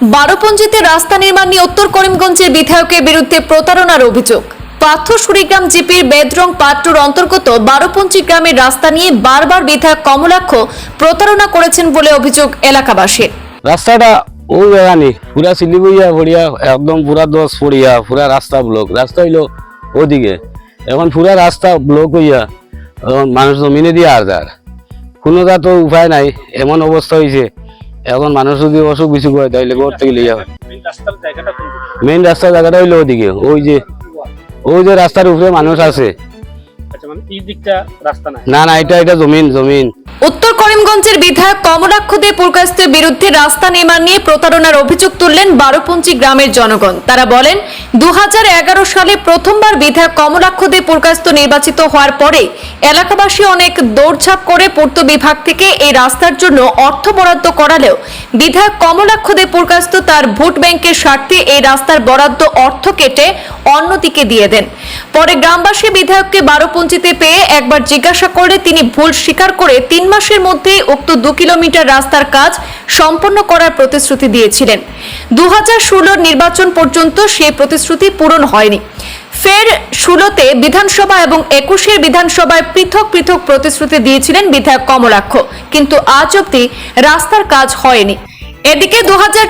বারোপঞ্জিতে রাস্তা নির্মাণ নিয়ে উত্তর করিমগঞ্জের বিধায়কের বিরুদ্ধে প্রতারণার অভিযোগ। পার্থ সুরিগ্রাম জিপির বেদরং পাট্টুর অন্তর্গত বারোপঞ্জি গ্রামের রাস্তা নিয়ে বারবার বিধায়ক কমলাক্ষ প্রতারণা করেছেন বলে অভিযোগ এলাকাবাসীর। রাস্তাটা ও নেই পুরা শিলিগুড়িয়া পড়িয়া একদম পুরা দশ পড়িয়া পুরা রাস্তা ব্লক। রাস্তা হইল ওদিকে। এখন পুরা রাস্তা ব্লক হইয়া মানুষ জমিনে দিয়ে আর যার। কোনো তো উপায় নাই, এমন অবস্থা হয়েছে এখন মানুষ যদি অসুখ বিসুখ হয়, তাহলে ঘর থেকে লিয়ে যাবে মেইন রাস্তার জায়গাটা হইল ওদিকে ওই যে ওই যে রাস্তার উপরে মানুষ আছে। আচ্ছা মানে এই দিকটা রাস্তা নাই। না না এটা এটা জমিন জমিন। উত্তর করিমগঞ্জের বিধায়ক কমলাক্ষ দে পুরকাস্তের বিরুদ্ধে রাস্তা নির্মাণ নিয়ে প্রতারণার অভিযোগ তুললেন বারোপঞ্চি গ্রামের জনগণ। তারা বলেন দু সালে প্রথমবার বিধায়ক কমলাক্ষ দে পুরকাস্ত নির্বাচিত হওয়ার পরে এলাকাবাসী অনেক দৌড়ঝাঁপ করে পূর্ত বিভাগ থেকে এই রাস্তার জন্য অর্থ বরাদ্দ করালেও বিধায়ক কমলাক্ষ দে পুরকাস্ত তার ভোট ব্যাংকের স্বার্থে এই রাস্তার বরাদ্দ অর্থ কেটে অন্যদিকে দিয়ে দেন। পরে গ্রামবাসী বিধায়ককে বারোপঞ্চিতে পেয়ে একবার জিজ্ঞাসা করলে তিনি ভুল স্বীকার করে তিন মাসের মধ্যেই উক্ত দু কিলোমিটার রাস্তার কাজ সম্পন্ন করার প্রতিশ্রুতি দিয়েছিলেন। দু হাজার নির্বাচন পর্যন্ত সেই প্রতিশ্রুতি পূরণ হয়নি। ফের ষোলোতে বিধানসভা এবং একুশের বিধানসভায় পৃথক পৃথক প্রতিশ্রুতি দিয়েছিলেন বিধায়ক কমলাক্ষ। কিন্তু আজ অব্দি রাস্তার কাজ হয়নি। এদিকে দু হাজার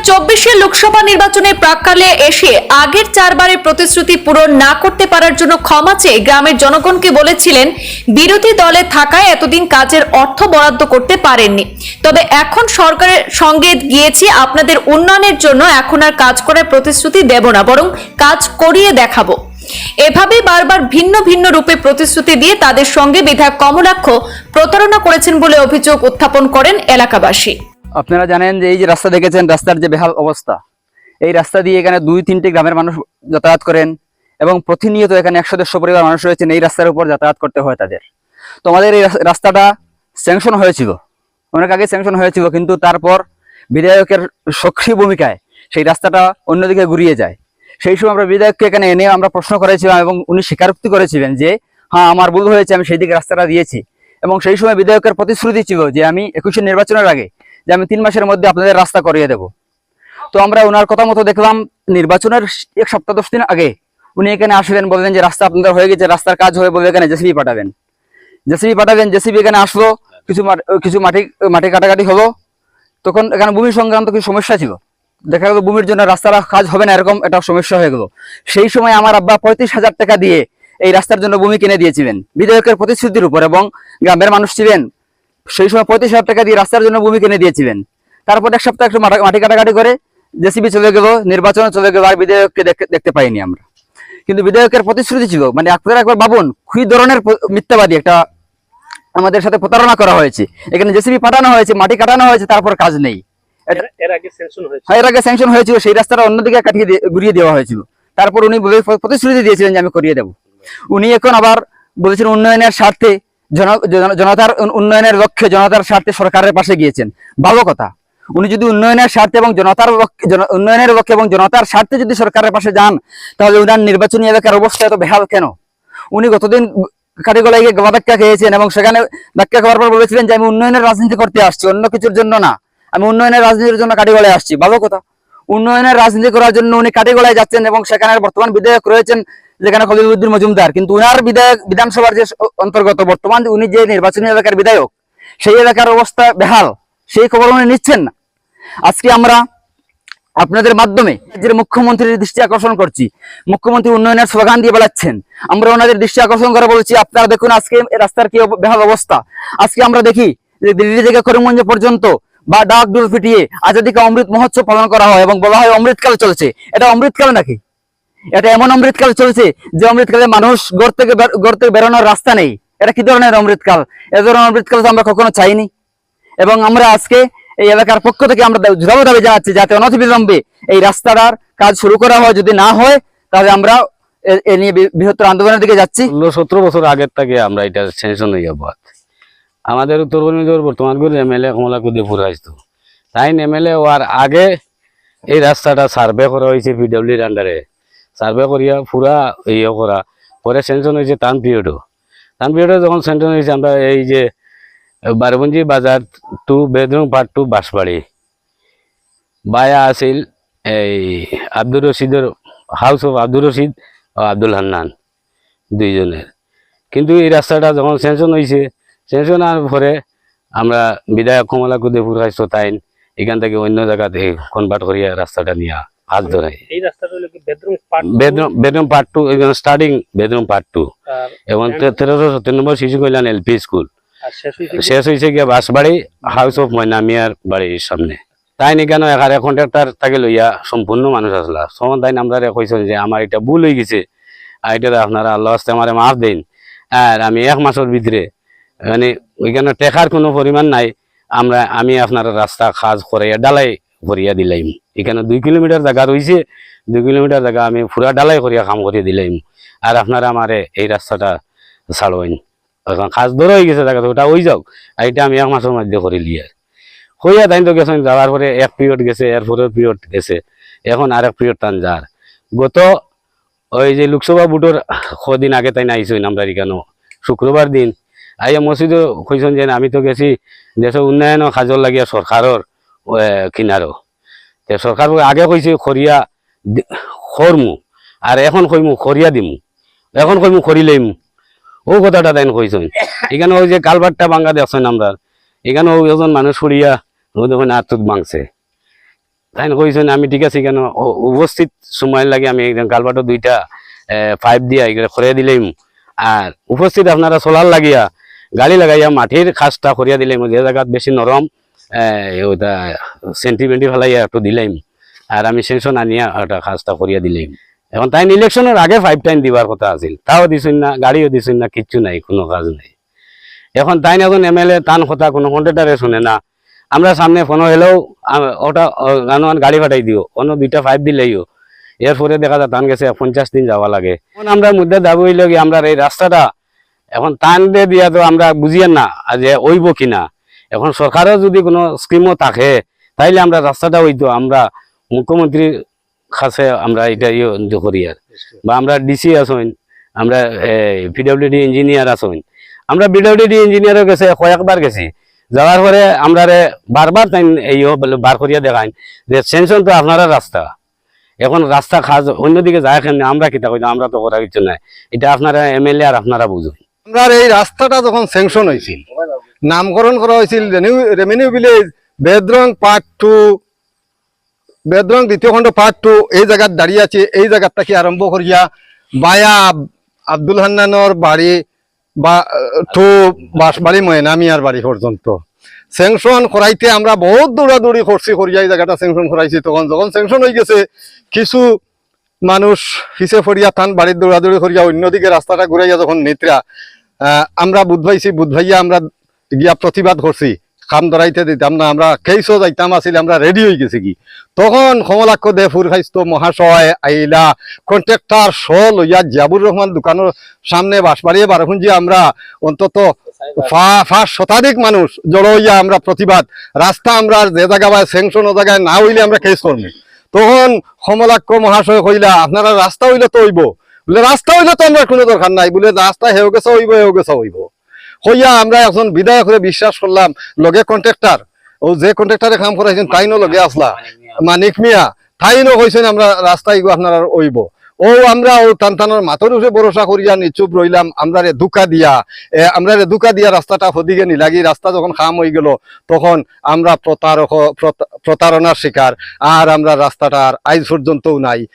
লোকসভা নির্বাচনের প্রাককালে এসে আগের চারবারের প্রতিশ্রুতি পূরণ না করতে পারার জন্য ক্ষমা চেয়ে গ্রামের জনগণকে বলেছিলেন, বিরোধী দলে থাকায় এতদিন কাজের অর্থ বরাদ্দ করতে পারেননি। তবে এখন সরকারের সঙ্গে গিয়েছি, আপনাদের উন্নয়নের জন্য এখন আর কাজ করার প্রতিশ্রুতি দেব না, বরং কাজ করিয়ে দেখাবো। এভাবে বারবার ভিন্ন ভিন্ন রূপে প্রতিশ্রুতি দিয়ে তাদের সঙ্গে বিধায়ক কমলাক্ষ প্রতারণা করেছেন বলে অভিযোগ উত্থাপন করেন এলাকাবাসী। আপনারা জানেন যে এই যে রাস্তা দেখেছেন, রাস্তার যে বেহাল অবস্থা। এই রাস্তা দিয়ে এখানে দুই তিনটি গ্রামের মানুষ যাতায়াত করেন এবং প্রতিনিয়ত এখানে একশো দেড়শো পরিবার মানুষ রয়েছেন এই রাস্তার উপর যাতায়াত করতে হয় তাদের। তো আমাদের এই রাস- রাস্তাটা স্যাংশন হয়েছিল। অনেক আগে স্যাংশন হয়েছিল, কিন্তু তারপর বিধায়কের সক্রিয় ভূমিকায় সেই রাস্তাটা অন্যদিকে ঘুরিয়ে যায়। সেই সময় আমরা বিধায়ককে এখানে এনে আমরা প্রশ্ন করেছিলাম এবং উনি স্বীকারোক্তি করেছিলেন যে হ্যাঁ আমার ভুল হয়েছে, আমি সেই দিকে রাস্তাটা দিয়েছি। এবং সেই সময় বিধায়কের প্রতিশ্রুতি ছিল যে, আমি একুশে নির্বাচনের আগে যে আমি তিন মাসের মধ্যে আপনাদের রাস্তা করিয়ে দেব। তো আমরা ওনার কথা মতো দেখলাম, নির্বাচনের এক সপ্তাহ দশ দিন আগে উনি এখানে আসলেন, বললেন যে রাস্তা আপনাদের হয়ে গেছে, রাস্তার কাজ হয়ে বলে এখানে জেসিবি পাঠাবেন। জেসিবি পাঠাবেন, জেসিবি এখানে আসলো, কিছু কিছু মাটি মাটি কাটাকাটি হলো। তখন এখানে ভূমি সংক্রান্ত কিছু সমস্যা ছিল। দেখা গেল ভূমির জন্য রাস্তার কাজ হবে না, এরকম একটা সমস্যা হয়ে গেল। সেই সময় আমার আব্বা পঁয়ত্রিশ হাজার টাকা দিয়ে এই রাস্তার জন্য ভূমি কিনে দিয়েছিলেন। বিধায়কের প্রতিশ্রুতির উপর এবং গ্রামের মানুষ ছিলেন। সেই সময় পঁয়ত্রিশ হাজার টাকা দিয়ে রাস্তার জন্য ভূমি কিনে দিয়েছিলেন। তারপর এক সপ্তাহ একটু মাটা- কাটাকাটি করে জেসিবি চলে গেল নির্বাচন চলে গেল আর বিধায়ককে দেখতে পাইনি আমরা। কিন্তু বিধায়কের প্রতিশ্রুতি ছিল মানে আপনারা একবার ভাবুন কি ধরনের মিথ্যাবাদী একটা আমাদের সাথে প্রতারণা করা হয়েছে। এখানে জেসিবি পাঠানো হয়েছে মাটি কাটানো হয়েছে তারপর কাজ নেই। এর- আগে স্যাংশন হয়েছিল। সেই রাস্তাটা অন্যদিকে কাটিয়ে দিয়ে- ঘুরিয়ে দেওয়া হয়েছিল। তারপর উনি প্রতিশ্রুতি দিয়েছিলেন যে আমি করিয়ে দেব। উনি এখন আবার বলেছেন উন্নয়নের স্বার্থে জনতার উন্নয়নের লক্ষ্যে জনতার স্বার্থে সরকারের পাশে গিয়েছেন। ভালো কথা। উনি যদি উন্নয়নের স্বার্থে এবং জনতার উন্নয়নের লক্ষ্যে এবং জনতার স্বার্থে যদি সরকারের পাশে যান, তাহলে উনার নির্বাচনী এলাকার অবস্থা এত বেহাল কেন? উনি গতদিন কাটিগলায় গিয়ে গলা ধাক্কা খেয়েছেন এবং সেখানে ধাক্কা খাওয়ার পর বলেছিলেন যে, আমি উন্নয়নের রাজনীতি করতে আসছি, অন্য কিছুর জন্য না। আমি উন্নয়নের রাজনীতির জন্য কাটিগলায় আসছি। ভালো কথা। উন্নয়নের রাজনীতি করার জন্য উনি কাটিগলায় যাচ্ছেন এবং সেখানে বর্তমান বিধায়ক রয়েছেন যেখানে খলিলুদ্দিন মজুমদার। কিন্তু উনার বিধায়ক, বিধানসভার যে অন্তর্গত বর্তমান, উনি যে নির্বাচনী এলাকার বিধায়ক, সেই এলাকার অবস্থা বেহাল। সেই খবর উনি নিচ্ছেন না। আজকে আমরা আপনাদের মাধ্যমে রাজ্যের মুখ্যমন্ত্রীর দৃষ্টি আকর্ষণ করছি। মুখ্যমন্ত্রী উন্নয়নের স্লোগান দিয়ে বেড়াচ্ছেন আমরা ওনাদের দৃষ্টি আকর্ষণ করে বলছি, আপনারা দেখুন আজকে রাস্তার কি বেহাল অবস্থা। আজকে আমরা দেখি যে দিল্লি থেকে করিমগঞ্জ পর্যন্ত বা ডাক ডুল ফিটিয়ে আজাদিকে অমৃত মহোৎসব পালন করা হয় এবং বলা হয় অমৃতকাল চলছে। এটা অমৃতকাল নাকি? এটা এমন অমৃতকাল চলছে যে অমৃতকালে মানুষ ঘর থেকে ঘর থেকে বেরোনোর রাস্তা নেই। এটা কি ধরনের অমৃতকাল? এ ধরনের অমৃতকাল তো আমরা কখনো চাইনি। এবং আমরা আজকে এই এলাকার পক্ষ থেকে আমরা জোরালো দাবি জানাচ্ছি যাতে অনতিবিলম্বে এই রাস্তাটার কাজ শুরু করা হয়। যদি না হয়, তাহলে আমরা এ- নিয়ে বৃহত্তর আন্দোলনের দিকে যাচ্ছি। ষোলো, সতেরো বছর আগের থেকে আমরা এটা সেনশন হয়ে যাব আমাদের উত্তর কর্মীদের বর্তমান করে এমএলএ কমলা কুদে পুরো আসতো তাই এমএলএ হওয়ার আগে এই রাস্তাটা সার্ভে করা হয়েছে পিডব্লিউর আন্ডারে সার্ভে করিয়া পুরা ইয়ে করা। পরে সেনশন হয়েছে টান পিরিয়ডও। টান পিরিয়ডে যখন সেনশন হয়েছে, আমরা এই যে, বারবঞ্জি বাজার টু বেদরুম পার্ট টু, বাঁশবাড়ি। বায়া আছিল এই আব্দুর রশিদের হাউস অফ আব্দুর রশিদ ও আব্দুল হান্নান দুইজনের। কিন্তু এই রাস্তাটা যখন সেনশন হয়েছে সেনশন হওয়ার পরে আমরা বিধায়ক কমলা কুদেপুর হাইছো তাইন এখান থেকে অন্য জায়গাতে কনভার্ট করিয়া রাস্তাটা নিয়ে হাত ধরে এই রাস্তাটা হলো কি বেডরুম পার্ট বেদরুম বেদরুম পার্ট টু স্টার্টিং বেদরুম পার্ট টু এবং তেরোশো সত্তর নম্বর শিশু কল্যাণ এলপি স্কুল শেষ হয়েছে গিয়া বাঁশবাড়ি হাউস অফ ময়নামিয়ার বাড়ির সামনে। তাই নি কেন এখানে কন্ট্রাক্টর তাকে লইয়া সম্পূর্ণ মানুষ আসলা। সমন তাই আমরা কইছেন যে আমার এটা ভুল হয়ে গেছে। আর এটা আপনারা আল্লাহ আসতে আমার মাফ দিন। আর আমি এক মাসের ভিতরে মানে ওইখানে টেকার কোনো পরিমাণ নাই। আমরা আমি আপনার রাস্তা খাজ করাইয়া ডালাই করিয়া দিলাইম। এখানে দুই কিলোমিটার জায়গা রয়েছে দুই কিলোমিটার জায়গা আমি পুরা ডালাই করিয়া কাম করিয়া দিলাইম। আর আপনারা আমারে এই রাস্তাটা ছাড়বেন এখন খাস ধরে হয়ে গেছে জায়গা ওটা ওই যাও আর এটা আমি এক মাসের মধ্যে করে লিয়ার হইয়া তাই তো গেছেন যাওয়ার পরে এক পিরিয়ড গেছে এরপরে পিরিয়ড গেছে। এখন আর এক পিরিয়ড টান যার গত ওই যে লোকসভা ভোটের কদিন আগে তাই আইসইন আমরা এখানে। শুক্রবার দিন। আইয়া মসজিদও কইছেন যে আমি তো গেছি দেশের উন্নয়ন কাজর লাগিয়া সরকারের কিনারও সরকার আগে কইছে খরিয়া খরমু আর এখন কইমু খরিয়া দিমু। এখন কইমু খরি লইমু ও কথাটা তাই কইছেন এখানে ওই যে কালবারটা ভাঙ্গা দেখছেন আমরা এখানে ওই এজন মানুষ সরিয়া দেখুন আতুত ভাঙছে তাই কইছেন আমি ঠিক আছে কেন উপস্থিত সময় লাগে, আমি একদম কালবারটা দুইটা পাইপ দিয়া এগুলো খরিয়া দিলাম আর উপস্থিত আপনারা সোলার লাগিয়া গাড়ি লাগাইয়া মাটির খাসটা খরিয়া দিলাম যে জায়গাত বেশি নরম ওটা সেন্টিমেন্টি ফেলাইয়া একটু দিলাম আর আমি সেনশন আনিয়া ওটা খাসটা খরিয়া দিলাম এখন তাই ইলেকশনের আগে ফাইভ টাইম দিবার কথা আছিল। তাও দিছেন না, গাড়িও দিছেন না, কিচ্ছু নাই, কোনো কাজ নাই। এখন তাই এখন এমএলএ তান কথা কোনো কন্ট্রাক্টারে শুনে না। আমরা সামনে ফোন হলেও ওটা গানোয়ান গাড়ি পাঠাই দিও। অন্য দুইটা ফাইভ দিলেইও এরপরে দেখা যায়, তান গেছে, পঞ্চাশ দিন যাওয়া লাগে। এখন আমরা মধ্যে দাবি হইল আমরা এই রাস্তাটা এখন টান দিয়ে দিয়া তো আমরা বুঝিয়েন না, যে ওইব কিনা। এখন সরকারের যদি কোনো স্কিমও থাকে, তাইলে আমরা রাস্তাটা হইতো আমরা মুখ্যমন্ত্রীর কাছে আমরা এটা ইয়ে করি আর। বা আমরা ডিসি আসইন আমরা পিডব্লিউডি ইঞ্জিনিয়ার আসইন আমরা পিডব্লিউডি ইঞ্জিনিয়ারও গেছে, কয়েকবার গেছি। যাওয়ার পরে আমরা বারবার তাই এই বলে বার করিয়া দেখাইন যে সেনশন তো আপনারা রাস্তা। এখন রাস্তা খাজ অন্যদিকে যায় কেন? আমরা কিতা কই আমরা তো করা কিছু নাই। এটা আপনারা এমএলএ আর আপনারা বুঝুন। আমরা এই রাস্তাটা যখন স্যাংশন হয়েছিল নামকরণ করা হয়েছিল revenue village, Bedrang part two Bedrang দ্বিতীয় খণ্ড পার্ট টু এই জায়গাত দাঁড়িয়ে আছে, এই জায়গার থেকে আরম্ভ করিয়া বায়া আব- আব্দুল হান্নানোর বাড়ি বা টু বাঁশবাড়ি ময়নামিয়ার বাড়ি পর্যন্ত। স্যাংশন করাইতে আমরা বহুত দৌড়াদৌড়ি করছি করিয়া এই জায়গাটা স্যাংশন করাইছি তখন যখন স্যাংশন হয়ে গেছে, কিছু মানুষ হিসে ফরিয়া থান, বাড়ির দৌড়াদৌড়ি করিয়া অন্যদিকে রাস্তাটা ঘুরাইয়া যখন নেত্রা আমরা বুধ ভাইছি বুধ ভাইয়া আমরা গিয়া প্রতিবাদ করছি খাম ধরাইতে দিতাম না, আমরা কেইসো যাইতাম, আসলে আমরা রেডি হয়ে গেছি কি। তখন কমলাক্ষ দে ফুরখাইস্ত মহাশয় আইলা কন্ট্রাক্টর শ লইয়া জিয়াবুর রহমান দোকানের সামনে বাঁশবাড়িয়ে বারোখুঞ্জি আমরা অন্তত শতাধিক মানুষ জড়ো হইয়া আমরা প্রতিবাদ, রাস্তা আমরা যে জায়গা বা স্যাংশন জায়গায় না হইলে আমরা কেস করব তখন কমলাক্ষ মহাশয় কইলা, আপনারা রাস্তা হইলে তো হইব। বলে, রাস্তা হইলে তো আমরা কোনো দরকার নাই। বলে, রাস্তা হেও গেছে, হইব হেউ গেছে, হইব। হইয়া আমরা এখন বিদায় করে বিশ্বাস করলাম, লগে কন্ট্রাক্টর ও যে কন্ট্রাক্টরে কাম করাইছেন, তাইনও লগে আসলা। মানিক মিয়া, তাইনও কইছেন আমরা রাস্তা ইগো আপনারা হইব ও আমরা ও টান টানার মাথর উপরে ভরসা করিয়া নিচুপ রইলাম আমরা রে দুকা দিয়া। আমরা রে দুকা দিয়া রাস্তাটা হদিকে নিলাগি রাস্তা যখন খাম হয়ে গেল, তখন আমরা প্রতারক, প্রতা- প্রতারণার শিকার। আর আমরা রাস্তাটা আর আজ পর্যন্তও নাই।